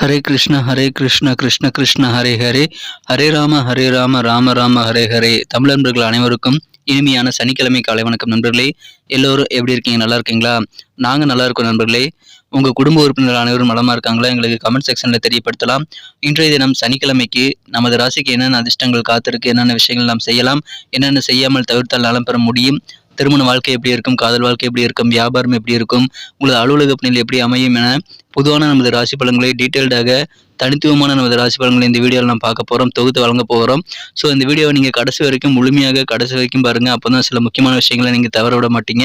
ஹரே கிருஷ்ண ஹரே கிருஷ்ண கிருஷ்ண கிருஷ்ண ஹரே ஹரே ஹரே ராம ஹரே ராம ராம ராம ஹரே ஹரே தமிழ் நண்பர்கள் அனைவருக்கும் இனிமையான சனிக்கிழமை காலை வணக்கம் நண்பர்களே. எல்லோரும் எப்படி இருக்கீங்க? நல்லா இருக்கீங்களா? நாங்கள் நல்லா இருக்கோம் நண்பர்களே. உங்கள் குடும்ப உறுப்பினர் அனைவரும் நலமா இருக்காங்களா? எங்களுக்கு கமெண்ட் செக்ஷனில் தெரியப்படுத்தலாம். இன்றைய தினம் சனிக்கிழமைக்கு நமது ராசிக்கு என்னென்ன அதிர்ஷ்டங்கள் காத்திருக்கு என்னென்ன விஷயங்கள் நாம் செய்யலாம் என்னென்ன செய்யாமல் தவிர்த்தால் நலம் பெற முடியும் திருமண வாழ்க்கை எப்படி இருக்கும் காதல் வாழ்க்கை எப்படி இருக்கும் வியாபாரம் எப்படி இருக்கும் உங்களது அலுவலக பணியில் எப்படி அமையும் என பொதுவான நமது ராசி பலன்களை டீட்டெயில்டாக தனித்துவமான நமது ராசி பலன்களை இந்த வீடியோவில் நம்ம பார்க்க போகிறோம் தொகுத்து வழங்க போகிறோம் ஸோ இந்த வீடியோவை நீங்கள் கடைசி வரைக்கும் முழுமையாக கடைசி வரைக்கும் பாருங்கள் அப்போ தான் சில முக்கியமான விஷயங்களை நீங்கள் தவற விட மாட்டீங்க.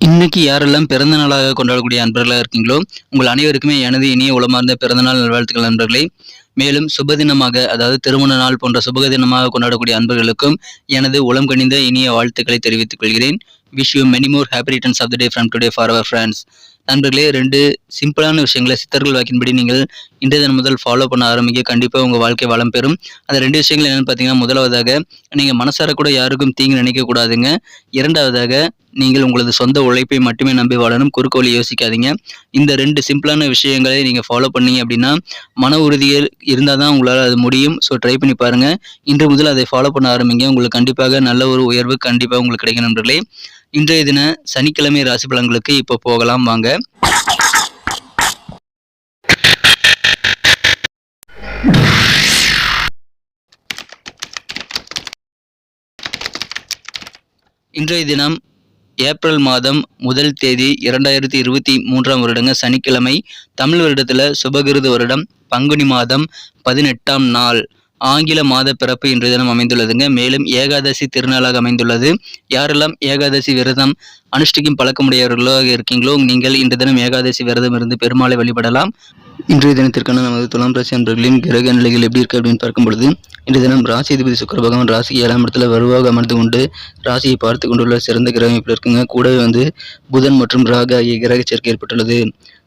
இன்னைக்கு யாரெல்லாம் பிறந்த நாளாக கொண்டாடக்கூடிய அன்பர்களாக இருக்கீங்களோ உங்கள் அனைவருக்குமே எனது இனிய உளமார்ந்த பிறந்தநாள் நல்வாழ்த்துக்கள் நண்பர்களே. மேலும் சுபதினமாக அதாவது திருமண நாள் போன்ற சுபக தினமாக கொண்டாடக்கூடிய அன்பர்களுக்கும் எனது உளம் கணிந்த இனிய வாழ்த்துக்களை தெரிவித்துக் கொள்கிறேன். Wish you many more happy returns of the day from today for our friends நண்பர்களே ரெண்டு சிம்பிளான விஷயங்களை சித்தர்கள் வாக்கின்படி நீங்கள் இன்றைய தினம் முதல் ஃபாலோ பண்ண ஆரம்பிக்க கண்டிப்பாக உங்கள் வாழ்க்கை வளம் பெறும். அந்த ரெண்டு விஷயங்கள் என்னென்னு பார்த்தீங்கன்னா முதலாவதாக நீங்கள் மனசார கூட யாருக்கும் தீங்கு நினைக்கக்கூடாதுங்க இரண்டாவதாக நீங்கள் உங்களது சொந்த உழைப்பை மட்டுமே நம்பி வாழணும். குறுக்கு வழி யோசிக்காதீங்க. இந்த ரெண்டு சிம்பிளான விஷயங்களை நீங்கள் ஃபாலோ பண்ணீங்க அப்படின்னா மன உறுதியில் இருந்தால் தான் உங்களால் அது முடியும். ஸோ ட்ரை பண்ணி பாருங்கள் இன்று முதல் அதை ஃபாலோ பண்ண ஆரம்பிங்க. உங்களுக்கு கண்டிப்பாக நல்ல ஒரு உயர்வு கண்டிப்பாக உங்களுக்கு கிடைக்கும் நண்பர்களே. இன்றைய தின சனிக்கிழமை ராசி பலன்களுக்கு இப்போ போகலாம் வாங்க. இன்றைய தினம் ஏப்ரல் மாதம் முதல் தேதி இரண்டாயிரத்தி இருபத்தி மூன்றாம் வருடங்க சனிக்கிழமை தமிழ் வருடத்தில் சுபகிருத வருடம் பங்குனி மாதம் பதினெட்டாம் நாள். ஆங்கில மாத பிறப்பு இன்றைய தினம் அமைந்துள்ளதுங்க. மேலும் ஏகாதசி திருநாளாக அமைந்துள்ளது. யாரெல்லாம் ஏகாதசி விரதம் அனுஷ்டிக்கும் பழக்கமுடையவர்களாக இருக்கீங்களோ நீங்கள் இன்று தினம் ஏகாதசி விரதம் இருந்து பெருமாளை வழிபடலாம். இன்றைய தினத்திற்கான நமது துலாம் ராசி அன்பர்களின் கிரக நிலைகள் எப்படி இருக்கு அப்படின்னு பார்க்கும் பொழுது இன்றைய தினம் ராசி அதிபதி சுக்கர பகவான் ராசி ஏழாம் இடத்துல வருவாக அமர்ந்து கொண்டு ராசியை பார்த்து கொண்டுள்ள சிறந்த கிரகம் இப்படி இருக்குங்க? கூடவே வந்து புதன் மற்றும் ராக ஆகிய கிரக சேர்க்கை ஏற்பட்டுள்ளது.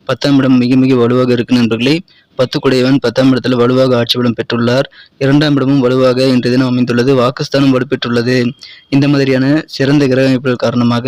பத்தாம் இடம் மிக மிக வலுவாக இருக்கு நண்பர்களே. பத்து குடையவன் பத்தாம் இடத்துல வலுவாக ஆட்சி பலம் பெற்றுள்ளார். இரண்டாம் இடமும் வலுவாக இன்றைய தினம் அமைந்துள்ளது. வாக்குஸ்தானம் வலுப்பெற்றுள்ளது. இந்த மாதிரியான சிறந்த கிரக அமைப்புகள் காரணமாக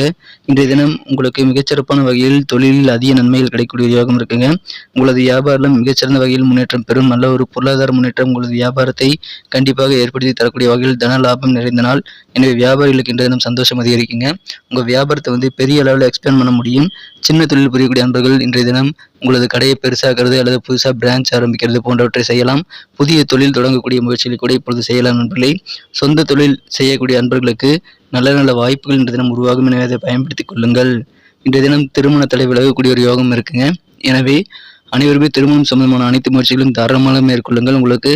இன்றைய தினம் உங்களுக்கு மிகச்சிறப்பான வகையில் தொழிலில் அதிக நன்மைகள் கிடைக்கக்கூடிய யோகம் இருக்குங்க. உங்களது வியாபாரம் மிகச்சிறந்த வகையில் முன்னேற்றம் பெறும் நல்ல ஒரு பொருளாதார முன்னேற்றம் உங்களது வியாபாரத்தை கண்டிப்பாக ஏற்படுத்தி தரக்கூடிய வகையில் தன லாபம் நிறைந்த நாள். எனவே வியாபாரிகளுக்கு இன்றைய தினம் சந்தோஷம் அதிகரிக்குங்க. உங்கள் வியாபாரத்தை வந்து பெரிய அளவில் எக்ஸ்பேண்ட் பண்ண முடியும். சின்ன தொழில் புரியக்கூடிய அன்பர்கள் இன்றைய தினம் உங்களது கடையை பெருசாகிறது அல்லது புதுசாக பிரான்ச் ஆரம்பிக்கிறது போன்றவற்றை செய்யலாம். புதிய தொழில் தொடங்கக்கூடிய முயற்சிகளை கூட இப்பொழுது செய்யலாம் நண்பர்களே. சொந்த தொழில் செய்யக்கூடிய அன்பர்களுக்கு நல்ல நல்ல வாய்ப்புகள் இன்றைய தினம் உருவாகும் எனவே அதை பயன்படுத்திக் கொள்ளுங்கள். இன்றைய தினம் திருமண தடை விலகக்கூடிய ஒரு யோகம் இருக்குங்க. எனவே அனைவருமே திருமணம் சம்பந்தமான அனைத்து முயற்சிகளும் தாராளமாக மேற்கொள்ளுங்கள். உங்களுக்கு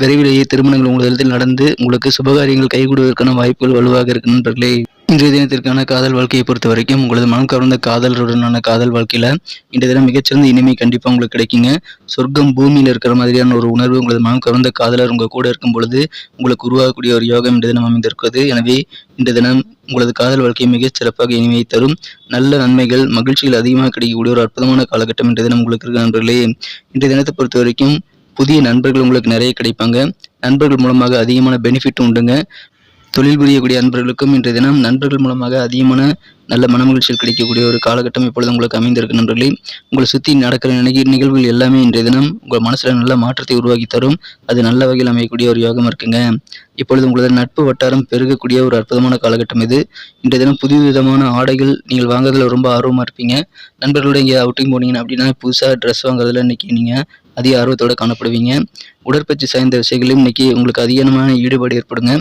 விரைவிலேயே திருமணங்கள் உங்களதில் நடந்து உங்களுக்கு சுபகாரியங்கள் கைகூடுவதற்கான வாய்ப்புகள் வலுவாக இருக்கு நண்பர்களே. இன்றைய தினத்திற்கான காதல் வாழ்க்கையை பொறுத்த வரைக்கும் உங்களது மனம் கவர்ந்த காதலருடனான காதல் வாழ்க்கையில இன்றைய தினம் மிகச்சிறந்த இனிமை கண்டிப்பா உங்களுக்கு கிடைக்குங்க. சொர்க்கம் பூமியில இருக்கிற மாதிரியான ஒரு உணர்வு உங்களது மனம் கவர்ந்த காதலர் உங்க கூட இருக்கும் பொழுது உங்களுக்கு உருவாகக்கூடிய ஒரு யோகம் இன்றைய தினம் அமைந்திருக்கிறது. எனவே இன்றைய தினம் உங்களது காதல் வாழ்க்கையை மிகச் சிறப்பாக இனிமையை தரும். நல்ல நன்மைகள் மகிழ்ச்சிகள் அதிகமாக கிடைக்கக்கூடிய ஒரு அற்புதமான காலகட்டம் இன்றைய தினம் உங்களுக்கு இருக்கு நண்பர்களே. இன்றைய தினத்தை பொறுத்த வரைக்கும் புதிய நண்பர்கள் உங்களுக்கு நிறைய கிடைப்பாங்க. நண்பர்கள் மூலமாக அதிகமான பெனிஃபிட் உண்டுங்க. தொழில் புரியக்கூடிய நண்பர்களுக்கும் இன்றைய தினம் நண்பர்கள் மூலமாக அதிகமான நல்ல மனமகிழ்ச்சிகள் கிடைக்கக்கூடிய ஒரு காலகட்டம் இப்பொழுது உங்களுக்கு அமைந்திருக்கு நண்பர்களே. உங்களை சுற்றி நடக்கிற நிகழ் நிகழ்வுகள் எல்லாமே இன்றைய தினம் உங்கள் மனசில் நல்ல மாற்றத்தை உருவாக்கி தரும். அது நல்ல வகையில் அமையக்கூடிய ஒரு யோகம் இருக்குங்க. இப்பொழுது உங்களது நட்பு வட்டாரம் பெருகக்கூடிய ஒரு அற்புதமான காலகட்டம் இது. இன்றைய தினம் புதிய விதமான ஆடைகள் நீங்கள் வாங்குறதுல ரொம்ப ஆர்வமாக இருப்பீங்க. நண்பர்களோட இங்கே அவுட்டிங் போனீங்கன்னா அப்படின்னா புதுசாக ட்ரெஸ் வாங்குறதுல இன்றைக்கி நீங்கள் அதிக ஆர்வத்தோடு காணப்படுவீங்க. உடற்பயிற்சி சார்ந்த விஷயங்களையும் இன்னைக்கு உங்களுக்கு அதிகமான ஈடுபாடு ஏற்படுங்க.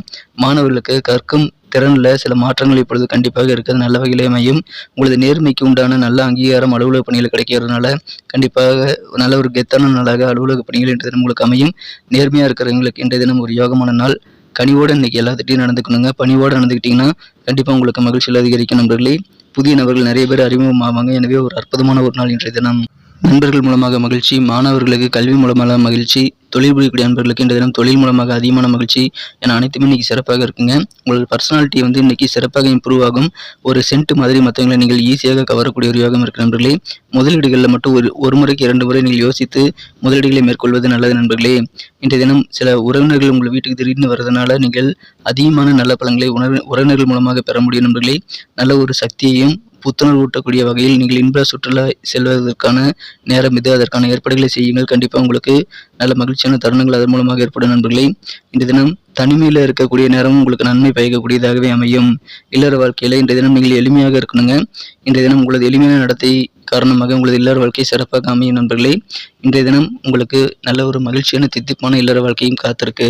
மாணவர்களுக்கு கற்கும் திறனில் சில மாற்றங்கள் இப்பொழுது கண்டிப்பாக இருக்கிறது. நல்ல வகையிலே அமையும். உங்களது நேர்மைக்கு உண்டான நல்ல அங்கீகாரம் அலுவலக பணியில் கிடைக்கிறதுனால கண்டிப்பாக நல்ல ஒரு கெத்தான நாளாக அலுவலக பணிகள் இன்றைய தினம் உங்களுக்கு அமையும். நேர்மையாக இருக்கிறவங்களுக்கு இன்றைய தினம் ஒரு யோகமான நாள். கனிவோடு இன்றைக்கி எல்லாத்திட்டையும் நடந்துக்கணுங்க. பணிவோடு நடந்துக்கிட்டிங்கன்னா கண்டிப்பாக உங்களுக்கு மகிழ்ச்சியில் அதிகரிக்கும் நண்பர்களே. புதிய நபர்கள் நிறைய பேர் அறிமுகமாவாங்க. எனவே ஒரு அற்புதமான ஒரு நாள் இன்றைய தினம். நண்பர்கள் மூலமாக மகிழ்ச்சி மாணவர்களுக்கு கல்வி மூலமாக மகிழ்ச்சி தொழில் புரியக்கூடிய நண்பர்களுக்கு இன்றைய தினம் தொழில் மூலமாக அதிகமான மகிழ்ச்சி என அனைத்துமே இன்னைக்கு சிறப்பாக இருக்குங்க. உங்களோட பர்சனாலிட்டி வந்து இன்னைக்கு சிறப்பாக இம்ப்ரூவ் ஆகும். ஒரு சென்ட் மாதிரி மற்றவங்களை நீங்கள் ஈஸியாக கவரக்கூடிய ஒரு யோகம் இருக்கு நண்பர்களே முதலீடுகளில் மட்டும் ஒரு ஒரு முறைக்கு இரண்டு முறை நீங்கள் யோசித்து முதலீடுகளை மேற்கொள்வது நல்லது நண்பர்களே. இன்றைய தினம் சில உறவினர்கள் உங்கள் வீட்டுக்கு திடீர்னு வர்றதுனால நீங்கள் அதிகமான நல்ல பலன்களை உணர் உறவினர்கள் மூலமாக பெற முடியும் நண்பர்களே. நல்ல ஒரு சக்தியையும் புத்துணர்வு ஊட்டக்கூடிய வகையில் நீங்கள் இன்ப சுற்றுலா செல்வதற்கான நேரம் இது. அதற்கான ஏற்பாடுகளை செய்யுங்கள். கண்டிப்பாக உங்களுக்கு நல்ல மகிழ்ச்சியான தருணங்கள் அதன் மூலமாக ஏற்படும் நண்பர்களே. இந்த தினம் தனிமையில் இருக்கக்கூடிய நேரமும் உங்களுக்கு நன்மை பயக்கக்கூடியதாகவே அமையும். இல்லற வாழ்க்கையில் இன்றைய தினம் நீங்கள் எளிமையாக இருக்கணுங்க. இன்றைய தினம் உங்களது எளிமையான நடத்தை காரணமாக உங்களது இல்லற வாழ்க்கை சிறப்பாக அமையும் நண்பர்களே. இன்றைய தினம் உங்களுக்கு நல்ல ஒரு மகிழ்ச்சியான தித்திப்பான இல்லற வாழ்க்கையும் காத்திருக்கு.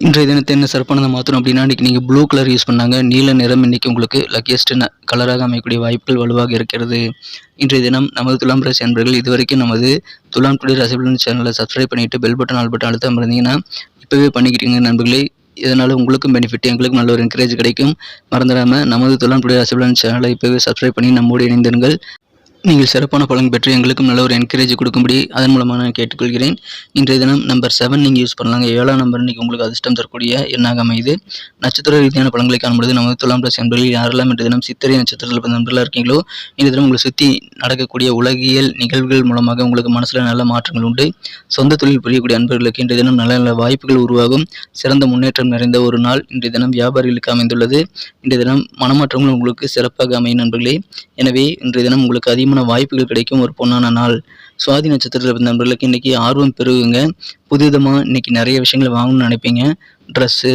இன்றைய தினத்தை என்ன சிறப்பானதை மாற்றணும் அப்படின்னா இன்றைக்கி நீங்கள் ப்ளூ கலர் யூஸ் பண்ணாங்க. நீல நிறம் இன்றைக்கி உங்களுக்கு லக்கியஸ்ட் கலராக அமையக்கூடிய வாய்ப்புகள் வலுவாக இருக்கிறது. இன்றைய தினம் நமது துலாம் ராசி அன்பர்கள் இதுவரைக்கும் நமது துலாம் டுடே ராசிபலன் சேனலை சப்ஸ்கிரைப் பண்ணிவிட்டு பெல் பட்டன் ஆல் பட்டன் அழுத்தம் இருந்தீங்கன்னா இப்போவே பண்ணிக்கிட்டீங்க நண்பர்களே. இதனால் உங்களுக்கும் பெனிஃபிட் எங்களுக்கும் நல்ல ஒரு என்கரேஜ் கிடைக்கும். மறந்துடாமல் நமது துலாம் டுடே ராசிபலன் சேனலை இப்போவே சப்ஸ்கிரைப் பண்ணி நம்மோடு இணைந்திருங்கள். நீங்கள் சிறப்பான பலன் பெற்று எங்களுக்கும் நல்ல ஒரு என்கரேஜ் கொடுக்கும்படி அதன் மூலமாக நான் கேட்டுக்கொள்கிறேன். இன்றைய தினம் நம்பர் செவன் நீங்கள் யூஸ் பண்ணலாங்க. ஏழாம் நம்பர் இன்றைக்கி உங்களுக்கு அதிர்ஷ்டம் தரக்கூடிய எண்ணாக அமையுது நட்சத்திர ரீதியான பலன்களை காணும்பொழுது நமது துலாம் பிளஸ் என்பதில் யாரெல்லாம் இன்றைய தினம் சித்திரை நட்சத்திரத்தில் பிறந்த நண்பர்களாக இருக்கீங்களோ இந்த தினம் உங்களை சுற்றி நடக்கக்கூடிய உலகியல் நிகழ்வுகள் மூலமாக உங்களுக்கு மனசில் நல்ல மாற்றங்கள் உண்டு. சொந்த தொழில் புரியக்கூடிய அன்பர்களுக்கு இன்றைய தினம் நல்ல நல்ல வாய்ப்புகள் உருவாகும். சிறந்த முன்னேற்றம் நிறைந்த ஒரு நாள் இன்றைய தினம் வியாபாரிகளுக்கு அமைந்துள்ளது. இன்றைய தினம் மனமாற்றங்கள் உங்களுக்கு சிறப்பாக அமையும் நண்பர்களே. எனவே இன்றைய தினம் உங்களுக்கு அதிகமாக திருமண வாய்ப்புகள் கிடைக்கும். ஒரு பொண்ணான நாள் சுவாதி நட்சத்திரத்தில் பிறந்த நண்பர்களுக்கு இன்றைக்கி ஆர்வம் பெருகுங்க. புதுவிதமாக இன்றைக்கி நிறைய விஷயங்களை வாங்கணும்னு நினைப்பீங்க. ட்ரெஸ்ஸு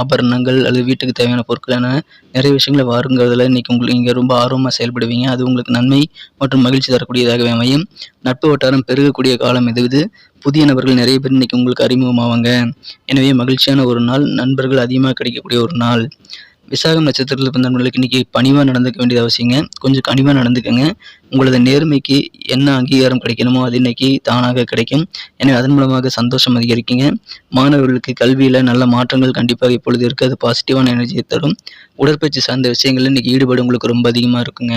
ஆபரணங்கள் அல்லது வீட்டுக்கு தேவையான பொருட்களான நிறைய விஷயங்களை வாருங்கிறதுல இன்றைக்கி உங்களுக்கு நீங்கள் ரொம்ப ஆர்வமாக செயல்படுவீங்க. அது உங்களுக்கு நன்மை மற்றும் மகிழ்ச்சி தரக்கூடியதாகவே அமையும். நட்பு வட்டாரம் பெருகக்கூடிய காலம் இது. இது புதிய நபர்கள் நிறைய பேர் இன்றைக்கி உங்களுக்கு அறிமுகமாவாங்க. எனவே மகிழ்ச்சியான ஒரு நாள் நண்பர்கள் அதிகமாக கிடைக்கக்கூடிய ஒரு நாள். விசாகம் நட்சத்திரத்தில் பிறந்த நண்பர்களுக்கு இன்றைக்கி பணிவாக நடந்துக்க வேண்டியது அவசியங்க. கொஞ்சம் கனிவாக நடந்துக்கங்க. உங்களது நேர்மைக்கு என்ன அங்கீகாரம் கிடைக்கணுமோ அது இன்னைக்கு தானாக கிடைக்கும். எனவே அதன் மூலமாக சந்தோஷம் அதிகரிக்குங்க. மாணவர்களுக்கு கல்வியில் நல்ல மாற்றங்கள் கண்டிப்பாக இப்பொழுது இருக்குது அது பாசிட்டிவான எனர்ஜியை தரும். உடற்பயிற்சி சார்ந்த விஷயங்களில் இன்னைக்கு ஈடுபாடு உங்களுக்கு ரொம்ப அதிகமாக இருக்குங்க.